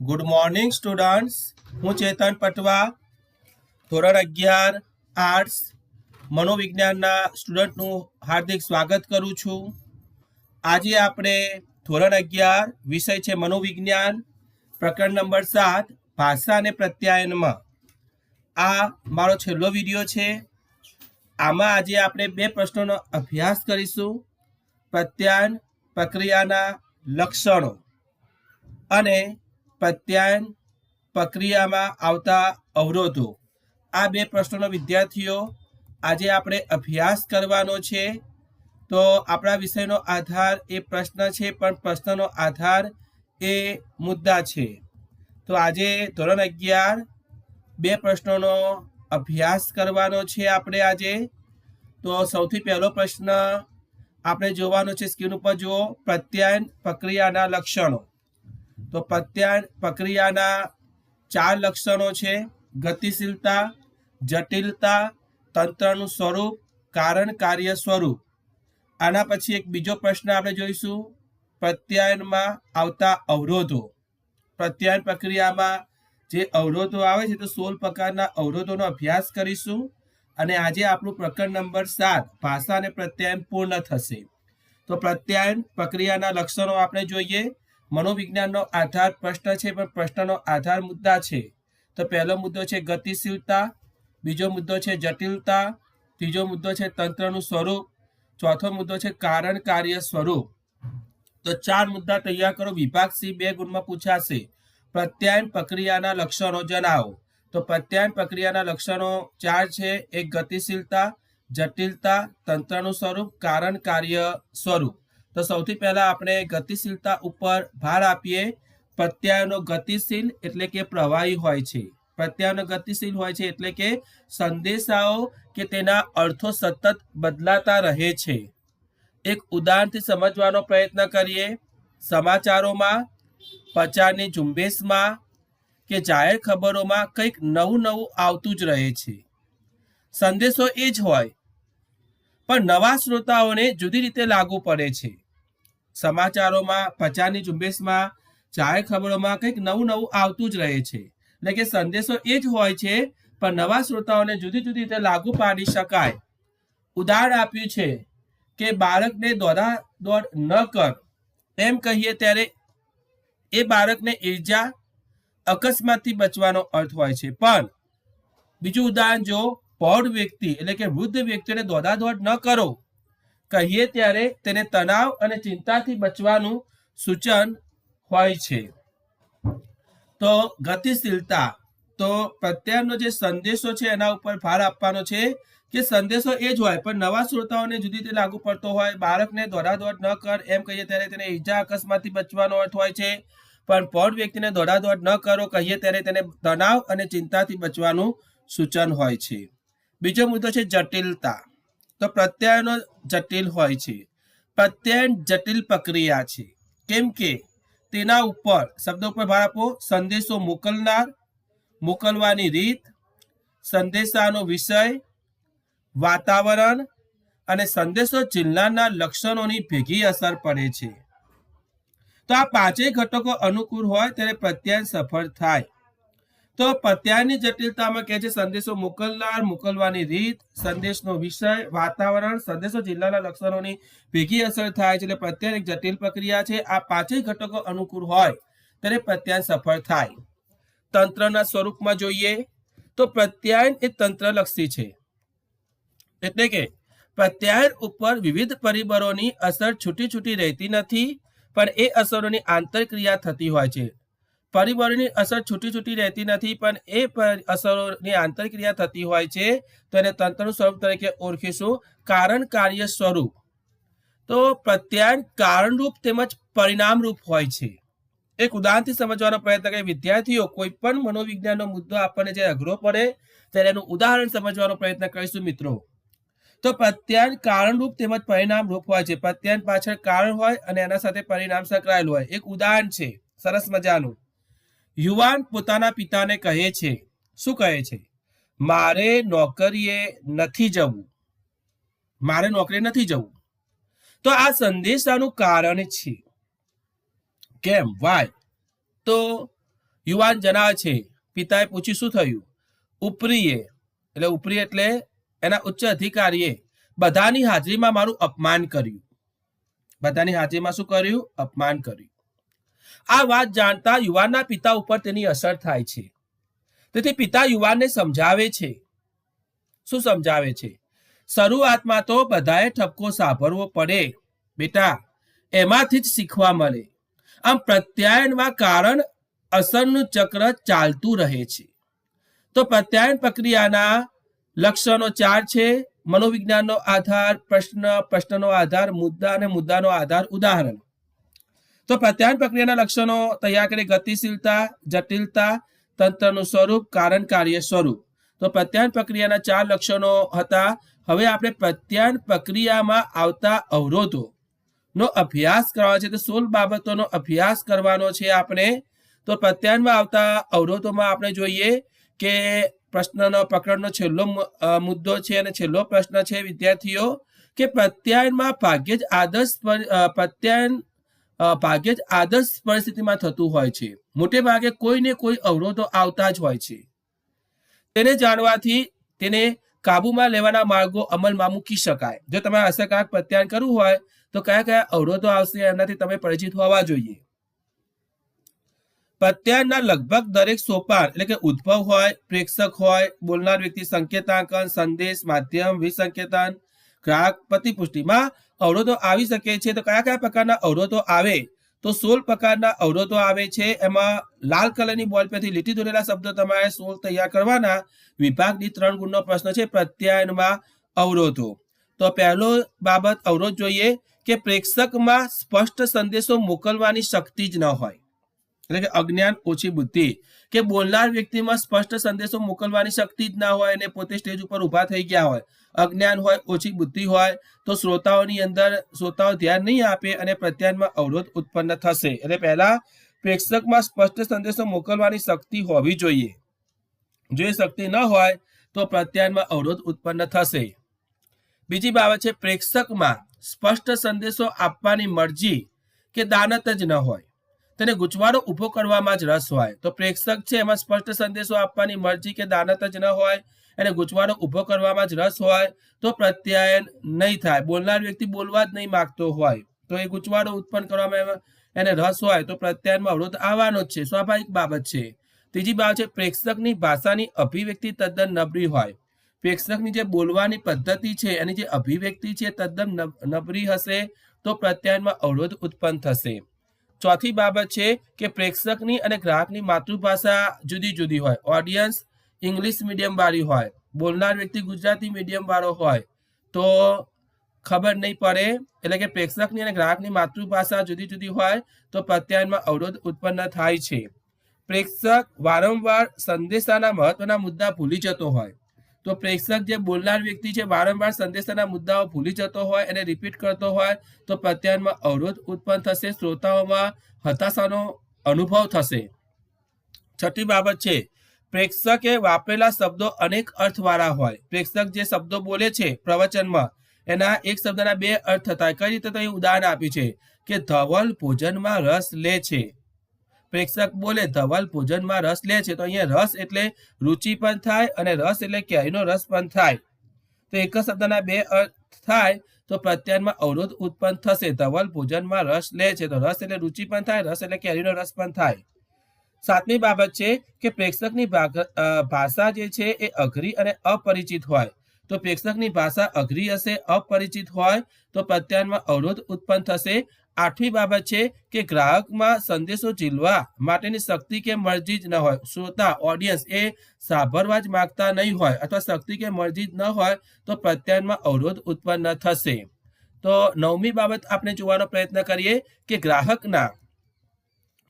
Good morning students હું ચેતન પટવા, ધોરણ અગિયાર આર્ટ્સ મનોવિજ્ઞાનના સ્ટુડન્ટનું હાર્દિક સ્વાગત કરું છું. આજે આપણે ધોરણ અગિયાર, વિષય છે મનોવિજ્ઞાન, પ્રકરણ નંબર સાત, ભાષા અને પ્રત્યાયનમાં. આ મારો છેલ્લો વીડિયો છે. આમાં આજે આપણે બે પ્રશ્નોનો અભ્યાસ કરીશું. પ્રત્યાયન પ્રક્રિયાના લક્ષણો અને પ્રત્યાયન પ્રક્રિયામાં આવતા અવરોધો. આ બે પ્રશ્નોનો વિદ્યાર્થીઓ, આજે આપણે અભ્યાસ કરવાનો છે. તો આપણા વિષયનો આધાર એ પ્રશ્ન છે, પણ પ્રશ્નનો આધાર એ મુદ્દા છે. તો આજે ધોરણ અગિયાર, બે પ્રશ્નોનો અભ્યાસ કરવાનો છે આપણે આજે. તો સૌથી પહેલો પ્રશ્ન આપણે જોવાનો છે, સ્ક્રીન ઉપર જુઓ પ્રત્યાયન પ્રક્રિયાના લક્ષણો. તો પ્રત્યાયન પ્રક્રિયાના ચાર લક્ષણો છે. ગતિશીલતા, જટિલતા, તંત્રનું સ્વરૂપ, કારણ કાર્ય સ્વરૂપ. આના પછી એક બીજો પ્રશ્ન આપણે જોઈશું. પ્રત્યાયનમાં આવતા અવરોધો. પ્રત્યાયન પ્રક્રિયામાં જે અવરોધો આવે છે, તો સોળ પ્રકારના અવરોધોનો અભ્યાસ કરીશું અને આજે આપણું પ્રકરણ નંબર સાત, ભાષા અને પ્રત્યાયન પૂર્ણ થશે. તો પ્રત્યાયન પ્રક્રિયાના લક્ષણો આપણે જોઈએ. મનોવિજ્ઞાનનો આધાર પ્રશ્ન છે, પણ પ્રશ્નનો આધાર મુદ્દા છે. તો પહેલો મુદ્દો છે ગતિશીલતા, બીજો મુદ્દો છે જટિલતા, ત્રીજો મુદ્દો છે તંત્રનું સ્વરૂપ, ચોથો મુદ્દો છે કારણ કાર્ય સ્વરૂપ. તો ચાર મુદ્દા તૈયાર કરો, વિભાગ સી બે ગુણમાં પૂછાશે. પ્રત્યાયન પ્રક્રિયાના લક્ષણો જણાવો. તો પ્રત્યાયન પ્રક્રિયાના લક્ષણો ચાર છે, એક ગતિશીલતા, જટિલતા, તંત્રનું સ્વરૂપ, કારણ કાર્ય સ્વરૂપ. તો સૌથી પહેલા આપણે ગતિશીલતા ઉપર ભાર આપીએ. પ્રત્યાયનો ગતિશીલ એટલે કે પ્રવાહી હોય છે. પ્રત્યાયનો ગતિશીલ હોય છે એટલે કે સંદેશાઓ કે તેના અર્થો સતત બદલાતા રહે છે. એક ઉદાહરણથી સમજવાનો પ્રયત્ન કરીએ. સમાચારોમાં, પ્રચારની ઝુંબેશમાં કે જાહેર ખબરોમાં કંઈક નવું નવું આવતું જ રહે છે. સંદેશો એ જ હોય પણ નવા શ્રોતાઓને જુદી રીતે લાગુ પડે છે. સમાચારોમાં, પ્રચારની ઝુંબેશમાં, જાહેર ખબરોમાં કંઈક નવું નવું આવતું જ રહે છે. એટલે કે સંદેશો એ જ હોય છે, પણ નવા શ્રોતાઓને જુદી જુદી રીતે લાગુ પાડી શકાય. ઉદાહરણ આપ્યું છે કે બાળકને દોડા દોડ ન કર. એમ કહીએ ત્યારે એ બાળકને ઈજા અકસ્માતથી બચવાનો અર્થ હોય છે. પણ બીજું ઉદાહરણ જો પૌઢ વ્યક્તિ એટલે કે વૃદ્ધ વ્યક્તિને દોડાદોડ ન કરો. કહીએ ત્યારે તેને તણાવ અને ચિંતાથી બચવાનું સૂચન હોય છે. તો ગતિશીલતા, તો પ્રત્યારનો જે સંદેશો છે એના ઉપર ભાર આપવાનો છે કે સંદેશો એ જ હોય, પણ નવા શ્રોતાઓને જુદી રીતે લાગુ પડતો હોય, બાળકને દોડાદોડ ન કર એમ કહીએ ત્યારે તેને ઈજા અકસ્માતથી બચવાનો અર્થ હોય છે. પણ પૌઢ વ્યક્તિને દોડાદોડ ન કરો, કહીએ ત્યારે તેને તણાવ અને ચિંતાથી બચવાનું સૂચન હોય છે. બીજો મુદ્દો છે જટિલતા. તો પ્રત્યયનો જટિલ હોય છે. પ્રત્યયન જટિલ પ્રક્રિયા છે. કેમ કે તેના ઉપર, શબ્દો પર ભાર આપો, સંદેશો મોકલનાર, મોકલવાની રીત, સંદેશાનો વિષય, વાતાવરણ અને સંદેશો જિલ્લાના લક્ષણોની ભેગી અસર પડે છે. તો આ પાંચેય ઘટકો અનુકૂળ હોય, ત્યારે પ્રત્યયન સફળ થાય. તો પ્રત્યાયનની જટિલતામાં કહે છે, સંદેશો મોકલનાર મોકલવાની રીત, સંદેશનો વિષય, વાતાવરણ, સંદેશો જિલ્લાના લક્ષણોની ભેગી અસર થાય છે એટલે પ્રત્યાય એક જટિલ પ્રક્રિયા છે. આ પાંચેય ઘટકો અનુકૂળ હોય ત્યારે પ્રત્યાયન સફળ થાય. તંત્રના સ્વરૂપમાં જોઈએ તો પ્રત્યાયન એ તંત્રલક્ષી છે. એટલે કે પ્રત્યાયન ઉપર વિવિધ પરિબળોની અસર છૂટી છૂટી રહેતી નથી, પણ એ અસરોની આંતરક્રિયા થતી હોય છે. પરિબળોની અસર છૂટી છૂટી રહેતી નથી, પણ એ અસરોની આંતરક્રિયા થતી હોય છે, તો એને તંત્રનું સ્વરૂપ તરીકે ઓળખીશું. કારણ કાર્ય સ્વરૂપ. તો પ્રત્યાયન કારણરૂપ તેમજ પરિણામરૂપ હોય છે. એક ઉદાહરણથી સમજવાનો પ્રયત્ન કરીએ. વિદ્યાર્થીઓ કોઈ પણ મનોવિજ્ઞાનનો મુદ્દો આપણને જે અઘરો પડે, ત્યારે એનું ઉદાહરણ સમજવાનો પ્રયત્ન કરીશું મિત્રો. તો પ્રત્યાયન કારણરૂપ તેમજ પરિણામરૂપ હોય છે. પ્રત્યાયન પાછળ કારણ હોય અને એના સાથે પરિણામ સંકળાયેલું હોય. એક ઉદાહરણ છે. સરસ મજાનું. યુવાન પોતાના પિતાને કહે છે, શું કહે છે? મારે નોકરીએ નથી જવું. મારે નોકરી નથી જવું. તો આ સંદેશાનું કારણ છે. કેમ? વાય તો યુવાન જણાવે છે, પિતાએ પૂછ્યું શું થયું? ઉપરીએ. એટલે ઉપરી એટલે એના ઉચ્ચ અધિકારીએ બધાની હાજરીમાં મારું અપમાન કર્યું. બધાની હાજરીમાં શું કર્યું? અપમાન કર્યું. આ વાત જાણતા યુવાનના પિતા ઉપર તેની અસર થાય છે. તેથી પિતા યુવાનને સમજાવે છે. શું સમજાવે છે? શરૂઆતમાં તો બધાએ ઠપકો સાંભળવો પડે. બેટા, એમાંથી જ શીખવા મળે. આમ પ્રત્યાયનમાં કારણ અસરનું ચક્ર ચાલતું રહે છે. તો પ્રત્યાયન પ્રક્રિયાના લક્ષણો ચાર છે. મનોવિજ્ઞાનનો આધાર, પ્રશ્ન, પ્રશ્નનો આધાર, મુદ્દા અને મુદ્દાનો આધાર ઉદાહરણ. તો પ્રત્યાયન પ્રક્રિયાના લક્ષણો તૈયાર કરી ગતિશીલતા, જટિલતા, તંત્રનું સ્વરૂપ, કારણ, કાર્ય સ્વરૂપ. તો પ્રત્યાયન પ્રક્રિયાના ચાર લક્ષણો હતા. હવે આપણે પ્રત્યાયન પ્રક્રિયામાં આવતા અવરોધો નો અભ્યાસ કરવાનો છે. તો સોળ બાબતોનો અભ્યાસ કરવાનો છે આપણે. તો પ્રત્યાયનમાં આવતા અવરોધોમાં આપણે જોઈએ કે પ્રશ્નનો, પ્રકરણનો છેલ્લો મુદ્દો છે અને છેલ્લો પ્રશ્ન છે વિદ્યાર્થીઓ કે પ્રત્યાયનમાં ભાગ્યે જ આદર્શ પ્રત્યાયન ભાગ્યે જ આદર્શ પરિસ્થિતિમાં થતું હોય છે. મોટે ભાગે કોઈને કોઈ અવરોધો આવતા જ હોય છે. તેને જાણવાથી તેને કાબુમાં લેવાના માર્ગો અમલમાં મૂકી શકાય. જો તમારે અસરકારક પ્રત્યાયન કરવું હોય, તો કયા કયા અવરોધો આવશે એમનાથી તમે પરિચિત હોવા જોઈએ. પ્રત્યાયનના લગભગ દરેક સોપાન એટલે કે ઉદ્ભવ હોય, પ્રેક્ષક હોય, બોલનાર વ્યક્તિ સંકેતાંકન, સંદેશ, માધ્યમ, વિસંકેતન, ગ્રાહક પ્રતિપુષ્ટિમાં અવરોધો આવી શકે છે, તો કયા કયા પ્રકારના અવરોધો આવે? તો સોળ પ્રકારના અવરોધો આવે છે. એમાં લાલ કલરની બોલ પરથી લીટી દોરેલા શબ્દો તમારે સોળ તૈયાર કરવાના. વિભાગની ત્રણ ગુણનો પ્રશ્ન છે, પ્રત્યાયનમાં અવરોધો. તો પહેલો બાબત અવરોધ જોઈએ કે પ્રેક્ષકમાં સ્પષ્ટ સંદેશો મોકલવાની શક્તિ જ ન હોય. એટલે કે અજ્ઞાન ઓછી બુદ્ધિ. કે બોલનાર વ્યક્તિમાં સ્પષ્ટ સંદેશો મોકલવાની શક્તિ જ ના હોય અને પોતે સ્ટેજ ઉપર ઊભા થઈ ગયા હોય. અજ્ઞાન હોય, ઓછી બુદ્ધિ હોય, તો શ્રોતાઓની અંદર શ્રોતાઓ ધ્યાન નહીં આપે અને પ્રત્યાયનમાં અવરોધ ઉત્પન્ન થશે. એટલે પહેલા પ્રેક્ષકમાં સ્પષ્ટ સંદેશો મોકલવાની શક્તિ હોવી જોઈએ. જો એ શક્તિ ન હોય, તો પ્રત્યાયનમાં અવરોધ ઉત્પન્ન થશે. બીજી બાબત છે પ્રેક્ષકમાં સ્પષ્ટ સંદેશો આપવાની મરજી કે દાનત જ ન હોય. તેને ગુચવાડો ઊભો કરવામાં જ રસ હોય. તો પ્રેક્ષક છે, એમાં સ્પષ્ટ સંદેશો આપવાની મરજી કે દાનત જ ન હોય, એને ગુચવાડો ઊભો કરવામાં જ રસ હોય, તો પ્રત્યાયન નહીં થાય. બોલનાર વ્યક્તિ બોલવા જ નહીં માગતો હોય, તો એ ગુચવાડો ઉત્પન્ન કરવામાં એને રસ હોય, તો પ્રત્યાયનમાં અવરોધ આવવાનો જ છે. સ્વાભાવિક બાબત છે. ત્રીજી બાબત છે, પ્રેક્ષકની ભાષાની અભિવ્યક્તિ તદ્દન નબળી હોય. પ્રેક્ષકની જે બોલવાની પદ્ધતિ છે, એની જે અભિવ્યક્તિ છે તદ્દન નબ- નબળી હશે, તો પ્રત્યાયનમાં અવરોધ ઉત્પન્ન થશે. ચોથી બાબત છે કે પ્રેક્ષકની અને ગ્રાહકની માતૃભાષા જુદી જુદી હોય. ઓડિયન્સ ઇંગ્લિશ મીડિયમ વાળી હોય. બોલનાર વ્યક્તિ ગુજરાતી મીડિયમ વાળો હોય. તો ખબર નહીં પડે, એટલે કે પ્રેક્ષકની અને ગ્રાહકની માતૃભાષા જુદી જુદી હોય, તો પ્રત્યાયનમાં અવરોધ ઉત્પન્ન થાય છે. પ્રેક્ષક વારંવાર સંદેશાના મહત્વના મુદ્દા ભૂલી જતો હોય. તો પ્રેક્ષક જે બોલનાર વ્યક્તિ છે, વારંવાર સંદેશાના મુદ્દાઓ ભૂલી જતો હોય અને રિપીટ કરતો હોય, તો પ્રત્યાયનમાં અવરોધ ઉત્પન્ન થશે, શ્રોતાઓમાં હતાશાનો અનુભવ થશે. છઠ્ઠી બાબત છે, પ્રેક્ષકે વાપરેલા શબ્દો અનેક અર્થવાળા હોય. પ્રેક્ષક જે શબ્દો બોલે છે, પ્રવચનમાં, એના એક શબ્દના બે અર્થ થતા કઈ રીતે તો ઉદાહરણ આપ્યું છે, કે ધવલ ભોજનમાં રસ લે છે. પ્રેક્ષક બોલે, ધવલ ભોજનમાં રસ લે છે. તો અહીંયા રસ એટલે રુચિ પણ થાય અને રસ એટલે ક્યાંયનો રસ પણ થાય. તો એક શબ્દના બે અર્થ થાય, તો પ્રત્યાયનમાં અવરોધ ઉત્પન્ન થશે. ધવલ ભોજનમાં રસ લે છે. તો રસ એટલે રુચિ પણ થાય, રસ એટલે કેરીનો રસ પણ થાય. સાતમી બાબત છે કે પ્રેક્ષકની ભાષા જે છે એ અઘરી અને અપરિચિત હોય. તો પ્રેક્ષકની ભાષા અઘરી હશે, અપરિચિત હોય, તો પ્રત્યાયનમાં અવરોધ ઉત્પન્ન થશે. આઠમી બાબત છે કે ગ્રાહકમાં સંદેશો ઝીલવા માટેની શક્તિ કે મરજી જ ન હોય. શ્રોતા ઓડિયન્સ એ સાંભળવા જ માંગતા નહીં હોય અથવા શક્તિ કે મરજી જ ન હોય તો પ્રત્યાયનમાં અવરોધ ઉત્પન્ન થશે. તો નવમી બાબત આપણે જોવાનો પ્રયત્ન કરીએ કે ગ્રાહકના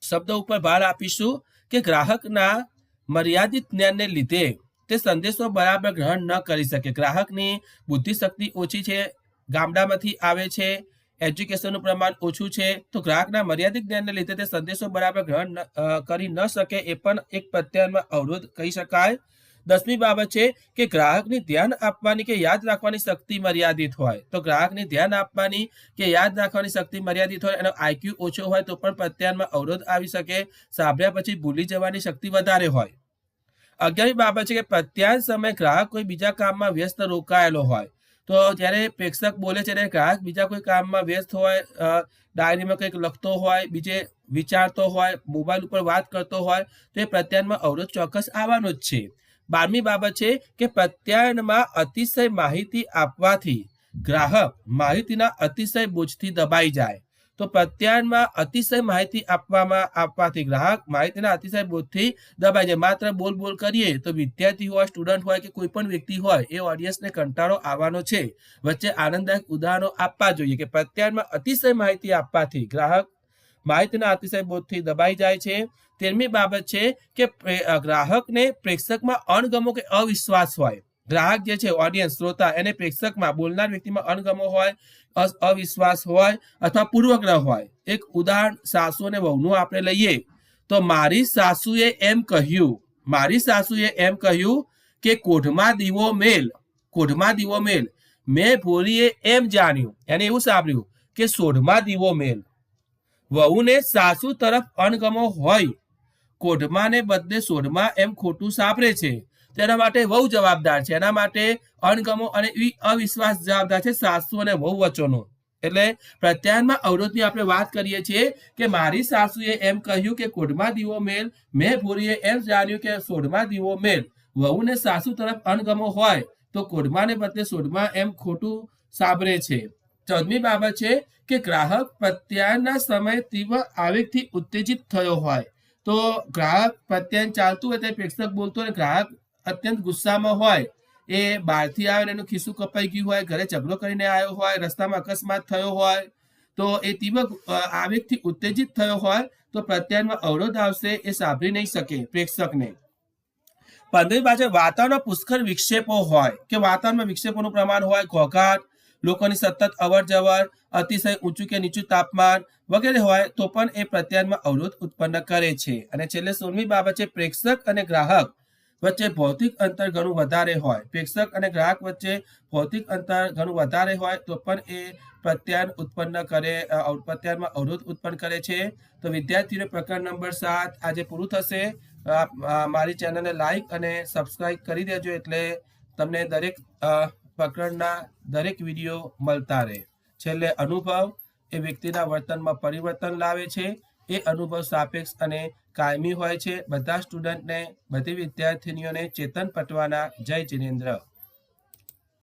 શબ્દો ઉપર ભાર આપીશું કે ગ્રાહકના મર્યાદિત જ્ઞાનને લીધે તે સંદેશો બરાબર ગ્રહણ ન કરી શકે. ગ્રાહકની બુદ્ધિશક્તિ ઓછી છે, ગામડામાંથી આવે છે એજ્યુકેશનનું પ્રમાણ ઓછું છે. તો ગ્રાહકના મર્યાદિત જ્ઞાનને લીધે તે સંદેશો બરાબર ગ્રહણ કરી ન શકે એ પણ એક પ્રત્યાયનમાં અવરોધ કહી શકાય. દસમી બાબત છે કે ગ્રાહકની ધ્યાન આપવાની કે યાદ રાખવાની શક્તિ મર્યાદિત હોય. તો ગ્રાહકની ધ્યાન આપવાની કે યાદ રાખવાની શક્તિ મર્યાદિત હોય એનો આઈક્યુ ઓછો હોય તો પણ પ્રત્યાયનમાં અવરોધ આવી શકે. સાંભળ્યા પછી ભૂલી જવાની શક્તિ વધારે હોય. અગિયારમી બાબત છે કે પ્રત્યાયન સમયે ગ્રાહક કોઈ બીજા કામમાં વ્યસ્ત રોકાયેલો હોય. તો જ્યારે પ્રેક્ષક બોલે છે ત્યારે ગ્રાહક બીજા કોઈ કામમાં વ્યસ્ત હોય ડાયરીમાં કંઈક લખતો હોય, બીજે વિચારતો હોય, મોબાઈલ ઉપર વાત કરતો હોય, તો એ પ્રત્યાયનમાં અવરોધ ચોક્કસ આવવાનો જ છે. બારમી બાબત છે કે પ્રત્યાયનમાં અતિશય માહિતી આપવાથી ગ્રાહક માહિતીના અતિશય બોજથી દબાઈ જાય. તો પ્રત્યાયનમાં અતિશય માહિતી આપવામાં આપવાથી ગ્રાહક માહિતીના અતિશય બોધથી દબાઈ જાય. માત્ર બોલ બોલ કરીએ તો વિદ્યાર્થી હોય સ્ટુડન્ટ હોય કે કોઈ પણ વ્યક્તિ હોય, એ ઓડિયન્સને કંટાળો આવવાનો છે. વચ્ચે આનંદદાયક ઉદાહરણો આપવા જોઈએ કે પ્રત્યાયનમાં અતિશય માહિતી આપવાથી ગ્રાહક માહિતીના અતિશય બોધથી દબાઈ જાય છે. તેરમી બાબત છે કે ગ્રાહકને પ્રેક્ષકમાં અણગમો કે અવિશ્વાસ હોય. ગ્રાહક જે છે ઓડિયન્સ શ્રોતા, એને પ્રેક્ષકમાં બોલનાર વ્યક્તિમાં અણગમો હોય અવિશ્વાસ હોય અથવા પૂર્વગ્રહ હોય. એક ઉદાહરણ સાસુ અને વહુનું આપણે લઈએ. તો મારી સાસુએ એમ કહ્યું, મારી સાસુએ એમ કહ્યું કે કોઢમાં દીવો મેલ, કોઢમાં દીવો મેલ. મેં ભોરીએ એમ જાણ્યું, એને એવું સાંભળ્યું કે સોઢમાં દીવો મેલ. વહુને સાસુ તરફ અણગમો હોય. કોઢમાં ને બદલે સોઢમાં એમ ખોટું સાંભળે છે. તેના માટે વહુ જવાબદાર છે. એના માટે અણગમો અને અવિશ્વાસ જવાબદાર છે સાસુ અને વહુ વચ્ચેનો. એટલે પ્રત્યાયનમાં અવરોધની આપણે વાત કરીએ છીએ કે મારી સાસુએ એમ કહ્યું કે કોઢમાં દીવો મેલ, મેં ભૂરીએ એમ જાણ્યું કે સોઢમાં દીવો મેલ. વહુને સાસુ તરફ અણગમો હોય તો કોઢમાને બદલે સોઢમાં એમ ખોટું સાંભળે છે. ચૌદમી બાબત છે કે ગ્રાહક પ્રત્યાયનના સમય તીવ્ર આવેગથી ઉત્તેજિત થયો હોય. તો ગ્રાહક પ્રત્યાયન ચાલતું હોય તે પ્રેક્ષક બોલતો હોય ગ્રાહક અત્યંત ગુસ્સામાં હોય, એ બહારથી આવે ને એનું ખિસ્સું કપાઈ ગયું હોય, ઘરે ઝઘડો કરીને આવ્યો હોય, રસ્તામાં અકસ્માત થયો હોય, તો એ તીવ્ર આવેગથી ઉત્તેજિત થયો હોય, તો પ્રત્યાયનમાં અવરોધ આવશે એ સાંભળી નહીં શકે પ્રેક્ષકને. પંદરમી પાછળ વાતાવરણમાં પુષ્કળ વિક્ષેપો હોય, કે વાતાવરણમાં વિક્ષેપોનું પ્રમાણ હોય, ઘોઘાટ, લોકોની સતત અવર જવર અતિશય ઊંચું કે નીચું તાપમાન વગેરે હોય, તો પણ એ પ્રત્યાયનમાં અવરોધ ઉત્પન્ન કરે છે. અને છેલ્લે સોળમી બાબત છે પ્રેક્ષક અને ગ્રાહક. વચ્ચે ભૌતિક અંતર ઘણું વધારે હોય. પ્રેક્ષક અને ગ્રાહક વચ્ચે ભૌતિક અંતર ઘણું વધારે હોય તો પણ એ પ્રત્યાયન ઉત્પન્ન કરે પ્રત્યાયનમાં અવરોધ ઉત્પન્ન કરે છે. તો વિદ્યાર્થીઓને પ્રકરણ નંબર સાત આજે પૂરું થશે. મારી ચેનલને લાઈક અને સબસ્ક્રાઈબ કરી દેજો એટલે તમને દરેક પ્રકરણના દરેક વીડિયો મળતા રહે. છેલ્લે અનુભવ એ વ્યક્તિના વર્તનમાં પરિવર્તન લાવે છે. એ અનુભવ સાપેક્ષ અને કાયમી હોય છે. બધા સ્ટુડન્ટને બધી વિદ્યાર્થીનીઓને ચેતન પટવાના. જય જિનેન્દ્ર.